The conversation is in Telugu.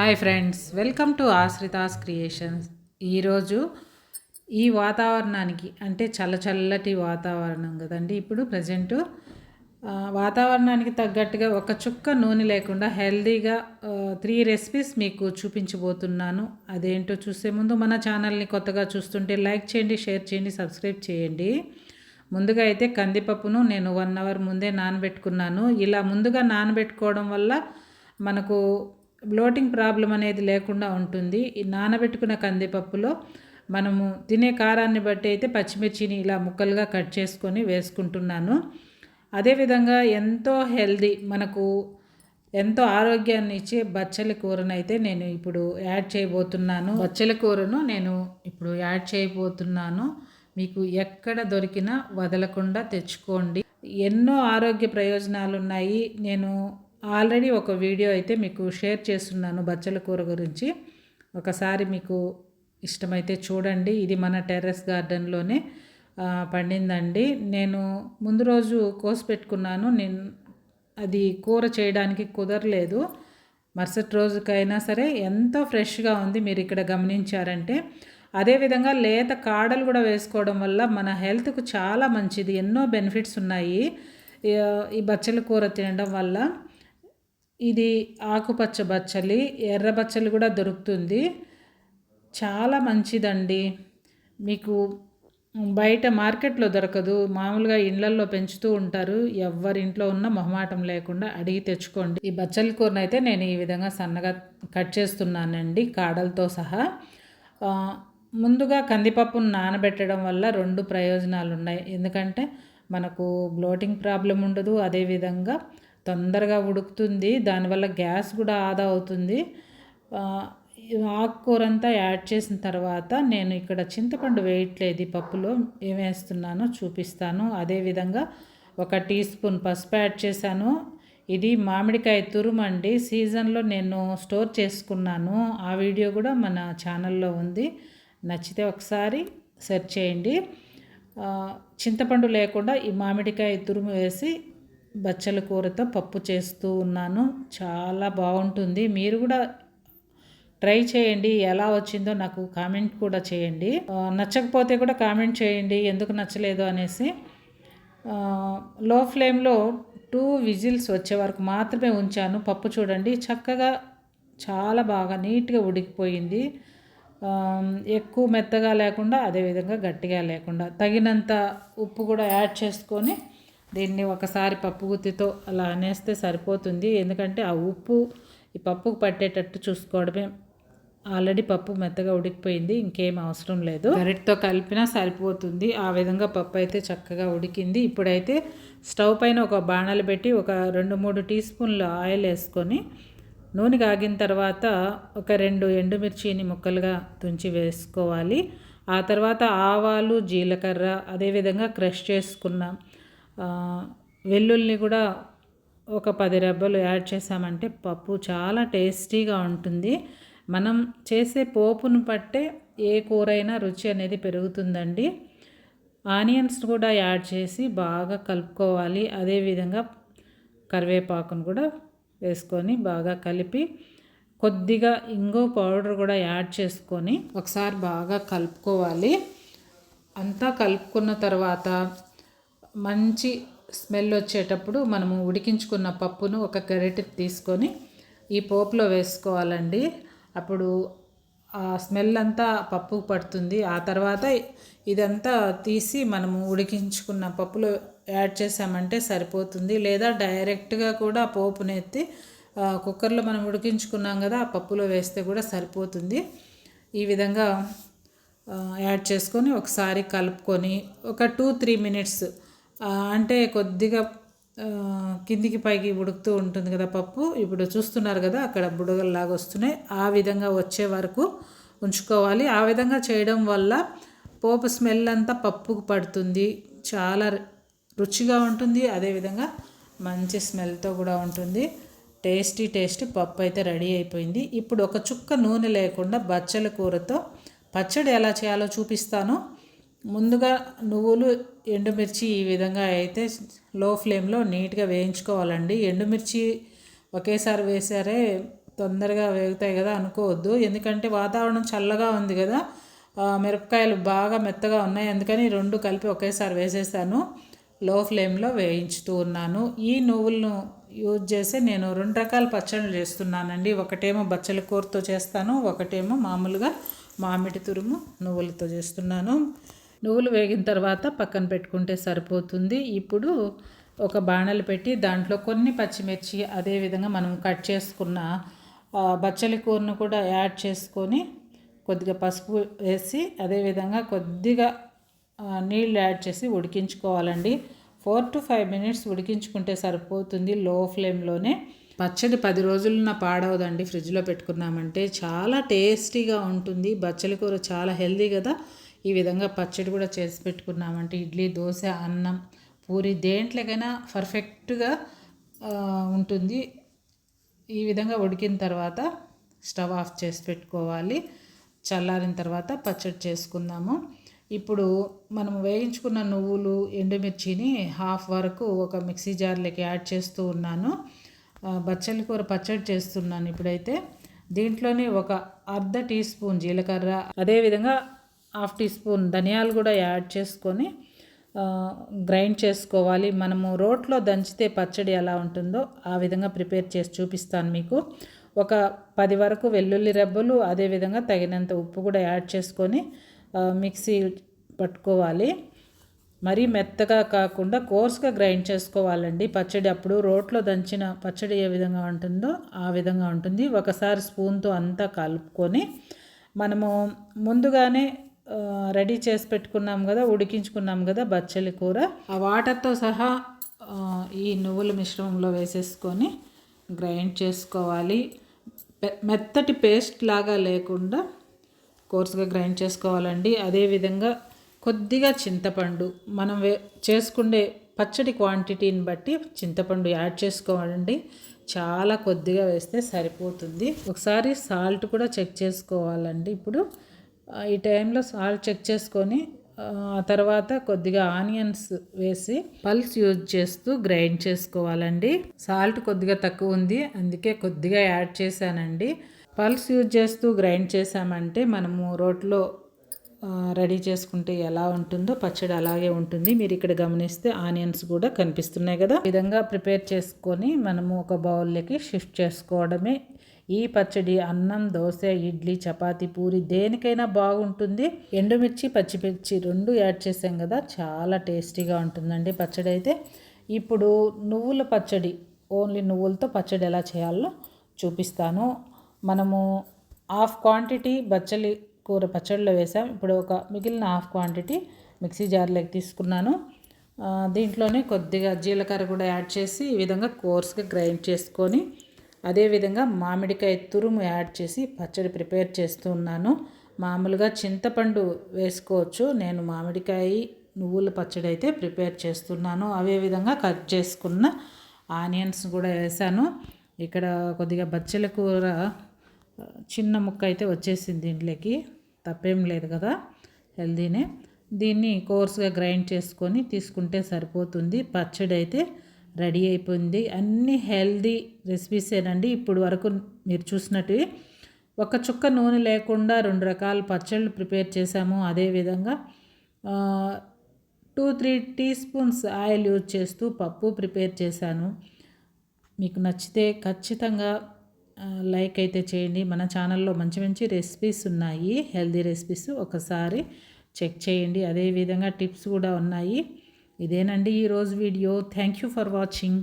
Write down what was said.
Hi friends welcome to Ashritha's creations. ఈరోజు ఈ వాతావరణానికి అంటే చల్ల చల్లటి వాతావరణం కదండి ఇప్పుడు ప్రజెంటు వాతావరణానికి తగ్గట్టుగా ఒక చుక్క నూనె లేకుండా హెల్దీగా త్రీ రెసిపీస్ మీకు చూపించబోతున్నాను. అదేంటో చూసే ముందు మన ఛానల్ని కొత్తగా చూస్తుంటే లైక్ చేయండి షేర్ చేయండి సబ్స్క్రైబ్ చేయండి. ముందుగా అయితే కందిపప్పును నేను వన్ అవర్ ముందే నానబెట్టుకున్నాను. ఇలా ముందుగా నానబెట్టుకోవడం వల్ల మనకు బ్లోటింగ్ ప్రాబ్లం అనేది లేకుండా ఉంటుంది. ఈ నానబెట్టుకున్న కందిపప్పులో మనము తినే కారాన్ని బట్టి అయితే పచ్చిమిర్చిని ఇలా ముక్కలుగా కట్ చేసుకొని వేసుకుంటున్నాను. అదేవిధంగా ఎంతో హెల్దీ మనకు ఎంతో ఆరోగ్యాన్ని ఇచ్చే బచ్చల కూరను అయితే నేను ఇప్పుడు యాడ్ చేయబోతున్నాను. బచ్చల కూరను నేను ఇప్పుడు యాడ్ చేయబోతున్నాను. మీకు ఎక్కడ దొరికినా వదలకుండా తెచ్చుకోండి. ఎన్నో ఆరోగ్య ప్రయోజనాలు ఉన్నాయి నేను ఆల్రెడీ ఒక వీడియో అయితే మీకు షేర్ చేస్తున్నాను బచ్చల కూర గురించి. ఒకసారి మీకు ఇష్టమైతే చూడండి. ఇది మన టెర్రస్ గార్డెన్లోనే పండిందండి. నేను ముందు రోజు కోసి పెట్టుకున్నాను. నేను అది కూర చేయడానికి కుదరలేదు. మరుసటి రోజుకైనా సరే ఎంతో ఫ్రెష్గా ఉంది మీరు ఇక్కడ గమనించారంటే అదేవిధంగా లేత కాడలు కూడా వేసుకోవడం వల్ల మన హెల్త్కు చాలా మంచిది. ఎన్నో బెనిఫిట్స్ ఉన్నాయి. ఈ బచ్చల కూర తినడం వల్ల. ఇది ఆకుపచ్చ బచ్చలి ఎర్ర బచ్చలి కూడా దొరుకుతుంది. చాలా మంచిదండి. మీకు బయట మార్కెట్లో దొరకదు. మామూలుగా ఇండ్లల్లో పెంచుతూ ఉంటారు. ఎవరింట్లో ఉన్న మొహమాటం లేకుండా అడిగి తెచ్చుకోండి. ఈ బచ్చలి కూరను అయితే నేను ఈ విధంగా సన్నగా కట్ చేస్తున్నానండి కాడలతో సహా. ముందుగా కందిపప్పును నానబెట్టడం వల్ల రెండు ప్రయోజనాలు ఉన్నాయి ఎందుకంటే మనకు బ్లోటింగ్ ప్రాబ్లం ఉండదు. అదేవిధంగా తొందరగా ఉడుకుతుంది దానివల్ల గ్యాస్ కూడా ఆదా అవుతుంది. ఆకుకూర అంతా యాడ్ చేసిన తర్వాత నేను ఇక్కడ చింతపండు వేయట్లేదు పప్పులో. ఏం వేస్తున్నానో చూపిస్తాను. అదేవిధంగా ఒక టీ స్పూన్ పసుపు యాడ్ చేశాను. ఇది మామిడికాయ తురుమండి. సీజన్లో నేను స్టోర్ చేసుకున్నాను. ఆ వీడియో కూడా మన ఛానల్లో ఉంది. నచ్చితే ఒకసారి సెర్చ్ చేయండి. చింతపండు లేకుండా ఈ మామిడికాయ తురుము వేసి బచ్చల కూరతో పప్పు చేస్తూ ఉన్నాను. చాలా బాగుంటుంది. మీరు కూడా ట్రై చేయండి. ఎలా వచ్చిందో నాకు కామెంట్ కూడా చేయండి. నచ్చకపోతే కూడా కామెంట్ చేయండి. ఎందుకు నచ్చలేదు అనేసి. లో ఫ్లేమ్లో టూ విజిల్స్ వచ్చే వరకు మాత్రమే ఉంచాను. పప్పు చూడండి. చక్కగా చాలా బాగా నీట్గా ఉడికిపోయింది. ఎక్కువ మెత్తగా లేకుండా అదేవిధంగా గట్టిగా లేకుండా తగినంత ఉప్పు కూడా యాడ్ చేసుకొని దీన్ని ఒకసారి పప్పు గుత్తితో అలా అనేస్తే సరిపోతుంది. ఎందుకంటే ఆ ఉప్పు ఈ పప్పుకు పట్టేటట్టు చూసుకోవడమే. ఆల్రెడీ పప్పు మెత్తగా ఉడికిపోయింది ఇంకేం అవసరం లేదు. గరిటితో కలిపినా సరిపోతుంది. ఆ విధంగా పప్పు అయితే చక్కగా ఉడికింది. ఇప్పుడైతే స్టవ్ పైన ఒక బాణాలు పెట్టి ఒక రెండు మూడు టీ స్పూన్లు ఆయిల్ వేసుకొని నూనె కాగిన తర్వాత ఒక రెండు ఎండుమిర్చిని ముక్కలుగా తుంచి వేసుకోవాలి. ఆ తర్వాత ఆవాలు జీలకర్ర అదేవిధంగా క్రష్ చేసుకున్నాం వెల్లుల్ని కూడా ఒక పది రెబ్బలు యాడ్ చేసామంటే పప్పు చాలా టేస్టీగా ఉంటుంది. మనం చేసే పోపును పట్టే ఏ కూరైనా రుచి అనేది పెరుగుతుందండి. ఆనియన్స్ కూడా యాడ్ చేసి బాగా కలుపుకోవాలి. అదేవిధంగా కరివేపాకును కూడా వేసుకొని బాగా కలిపి కొద్దిగా ఇంగో పౌడర్ కూడా యాడ్ చేసుకొని ఒకసారి బాగా కలుపుకోవాలి. అంతా కలుపుకున్న తర్వాత మంచి స్మెల్ వచ్చేటప్పుడు మనము ఉడికించుకున్న పప్పును ఒక గరిటె తీసుకొని ఈ పోపులో వేసుకోవాలండి. అప్పుడు ఆ స్మెల్ అంతా పప్పు పడుతుంది. ఆ తర్వాత ఇదంతా తీసి మనము ఉడికించుకున్న పప్పులో యాడ్ చేసామంటే సరిపోతుంది. లేదా డైరెక్ట్గా కూడా పోపుని ఎత్తి కుక్కర్లో మనం ఉడికించుకున్నాం కదా ఆ పప్పులో వేస్తే కూడా సరిపోతుంది. ఈ విధంగా యాడ్ చేసుకొని ఒకసారి కలుపుకొని ఒక టూ త్రీ మినిట్స్ అంటే కొద్దిగా కిందికి పైకి ఉడుకుతూ ఉంటుంది కదా పప్పు. ఇప్పుడు చూస్తున్నారు కదా అక్కడ బుడగల్లాగా వస్తున్నాయి. ఆ విధంగా వచ్చే వరకు ఉంచుకోవాలి. ఆ విధంగా చేయడం వల్ల పోపు స్మెల్ అంతా పప్పుకు పడుతుంది. చాలా రుచిగా ఉంటుంది. అదేవిధంగా మంచి స్మెల్తో కూడా ఉంటుంది. టేస్టీ టేస్టీ పప్పు అయితే రెడీ అయిపోయింది. ఇప్పుడు ఒక చుక్క నూనె లేకుండా బచ్చల కూరతో పచ్చడి ఎలా చేయాలో చూపిస్తాను. ముందుగా నువ్వులు ఎండుమిర్చి ఈ విధంగా అయితే లో ఫ్లేమ్లో నీట్గా వేయించుకోవాలండి. ఎండుమిర్చి ఒకేసారి వేసారే తొందరగా వేగుతాయి కదా అనుకోవద్దు. ఎందుకంటే వాతావరణం చల్లగా ఉంది కదా మిరపకాయలు బాగా మెత్తగా ఉన్నాయి. అందుకని రెండు కలిపి ఒకేసారి వేసేసాను. లో ఫ్లేమ్లో వేయించుతూ ఉన్నాను. ఈ నువ్వులను యూజ్ చేసి నేను రెండు రకాల పచ్చళ్ళు చేస్తున్నానండి. ఒకటేమో బచ్చల కూరతో చేస్తాను ఒకటేమో మామూలుగా మామిడి తురుము నువ్వులతో చేస్తున్నాను. నువ్వులు వేగిన తర్వాత పక్కన పెట్టుకుంటే సరిపోతుంది. ఇప్పుడు ఒక బాణలు పెట్టి దాంట్లో కొన్ని పచ్చిమిర్చి అదేవిధంగా మనం కట్ చేసుకున్న బచ్చలి కూరను కూడా యాడ్ చేసుకొని కొద్దిగా పసుపు వేసి అదేవిధంగా కొద్దిగా నీళ్ళు యాడ్ చేసి ఉడికించుకోవాలండి. ఫోర్ టు ఫైవ్ మినిట్స్ ఉడికించుకుంటే సరిపోతుంది లో ఫ్లేమ్లోనే. పచ్చడి పది రోజులున్న పాడవదండి. ఫ్రిడ్జ్లో పెట్టుకున్నామంటే చాలా టేస్టీగా ఉంటుంది. బచ్చలి కూర చాలా హెల్దీ కదా. ఈ విధంగా పచ్చడి కూడా చేసి పెట్టుకున్నామంటే ఇడ్లీ దోశ అన్నం పూరి దేంట్లోకైనా పర్ఫెక్ట్గా ఉంటుంది. ఈ విధంగా ఉడికిన తర్వాత స్టవ్ ఆఫ్ చేసి పెట్టుకోవాలి. చల్లారిన తర్వాత పచ్చడి చేసుకుందాము. ఇప్పుడు మనం వేయించుకున్న నువ్వులు ఎండుమిర్చిని హాఫ్ వరకు ఒక మిక్సీ జార్లోకి యాడ్ చేస్తూ ఉన్నాను. బచ్చలి కూర పచ్చడి చేస్తున్నాను ఇప్పుడైతే. దీంట్లోనే ఒక అర్ధ టీ స్పూన్ జీలకర్ర అదేవిధంగా హాఫ్ టీ స్పూన్ ధనియాలు కూడా యాడ్ చేసుకొని గ్రైండ్ చేసుకోవాలి. మనము రోట్లో దంచితే పచ్చడి ఎలా ఉంటుందో ఆ విధంగా ప్రిపేర్ చేసి చూపిస్తాను మీకు. ఒక పది వరకు వెల్లుల్లి రెబ్బలు అదేవిధంగా తగినంత ఉప్పు కూడా యాడ్ చేసుకొని మిక్సీ పట్టుకోవాలి. మరీ మెత్తగా కాకుండా కోర్స్గా గ్రైండ్ చేసుకోవాలండి. పచ్చడి అప్పుడు రోట్లో దంచిన పచ్చడి ఏ విధంగా ఉంటుందో ఆ విధంగా ఉంటుంది. ఒకసారి స్పూన్తో అంతా కలుపుకొని మనము ముందుగానే రెడీ చేసి పెట్టుకున్నాం కదా ఉడికించుకున్నాం కదా బచ్చలి కూర. ఆ వాటర్తో సహా ఈ నువ్వుల మిశ్రమంలో వేసేసుకొని గ్రైండ్ చేసుకోవాలి. మెత్తటి పేస్ట్ లాగా లేకుండా కోర్సుగా గ్రైండ్ చేసుకోవాలండి. అదేవిధంగా కొద్దిగా చింతపండు. మనం వే చేసుకునే పచ్చడి క్వాంటిటీని బట్టి చింతపండు యాడ్ చేసుకోవాలండి. చాలా కొద్దిగా వేస్తే సరిపోతుంది. ఒకసారి సాల్ట్ కూడా చెక్ చేసుకోవాలండి ఇప్పుడు. ఈ టైంలో సాల్ట్ చెక్ చేసుకొని ఆ తర్వాత కొద్దిగా ఆనియన్స్ వేసి పల్స్ యూజ్ చేస్తూ గ్రైండ్ చేసుకోవాలండి. సాల్ట్ కొద్దిగా తక్కువ ఉంది అందుకే కొద్దిగా యాడ్ చేశానండి. పల్స్ యూజ్ చేస్తూ గ్రైండ్ చేసామంటే మనము రోట్లో రెడీ చేసుకుంటే ఎలా ఉంటుందో పచ్చడి అలాగే ఉంటుంది. మీరు ఇక్కడ గమనిస్తే ఆనియన్స్ కూడా కనిపిస్తున్నాయి కదా. విధంగా ప్రిపేర్ చేసుకొని మనము ఒక బౌల్లోకి షిఫ్ట్ చేసుకోవడమే ఈ పచ్చడి అన్నం దోశ ఇడ్లీ చపాతి పూరి దేనికైనా బాగుంటుంది. ఎండుమిర్చి పచ్చిమిర్చి రెండు యాడ్ చేసాం కదా చాలా టేస్టీగా ఉంటుందండి పచ్చడి అయితే. ఇప్పుడు నువ్వుల పచ్చడి ఓన్లీ నువ్వులతో పచ్చడి ఎలా చేయాలో చూపిస్తాను. మనము హాఫ్ క్వాంటిటీ బచ్చలి కూర పచ్చడిలో వేసాం. ఇప్పుడు ఒక మిగిలిన హాఫ్ క్వాంటిటీ మిక్సీ జార్లోకి తీసుకున్నాను. దీంట్లోనే కొద్దిగా జీలకర్ర కూడా యాడ్ చేసి ఈ విధంగా కోర్స్గా గ్రైండ్ చేసుకొని అదేవిధంగా మామిడికాయ తురుము యాడ్ చేసి పచ్చడి ప్రిపేర్ చేస్తున్నాను. మామూలుగా చింతపండు వేసుకోవచ్చు. నేను మామిడికాయ నువ్వుల పచ్చడి అయితే ప్రిపేర్ చేస్తున్నాను. అవే విధంగా కట్ చేసుకున్న ఆనియన్స్ కూడా వేసాను. ఇక్కడ కొద్దిగా బచ్చల కూర చిన్న ముక్క అయితే వచ్చేసింది దీంట్లోకి తప్పేం లేదు కదా హెల్దీనే. దీన్ని కోర్స్గా గ్రైండ్ చేసుకొని తీసుకుంటే సరిపోతుంది. పచ్చడి అయితే రెడీ అయిపోయింది. అన్ని హెల్దీ రెసిపీసేనండి ఇప్పుడు వరకు మీరు చూసినట్టు ఒక చుక్క నూనె లేకుండా రెండు రకాల పచ్చళ్ళు ప్రిపేర్ చేశాము. అదేవిధంగా two three teaspoons oil use చేస్తూ పప్పు ప్రిపేర్ చేశాను. మీకు నచ్చితే ఖచ్చితంగా లైక్ అయితే చేయండి. మన ఛానల్లో మంచి మంచి రెసిపీస్ ఉన్నాయి. హెల్దీ రెసిపీస్ ఒకసారి చెక్ చేయండి. అదేవిధంగా టిప్స్ కూడా ఉన్నాయి. ఇదేనండి ఈరోజు video. Thank you for watching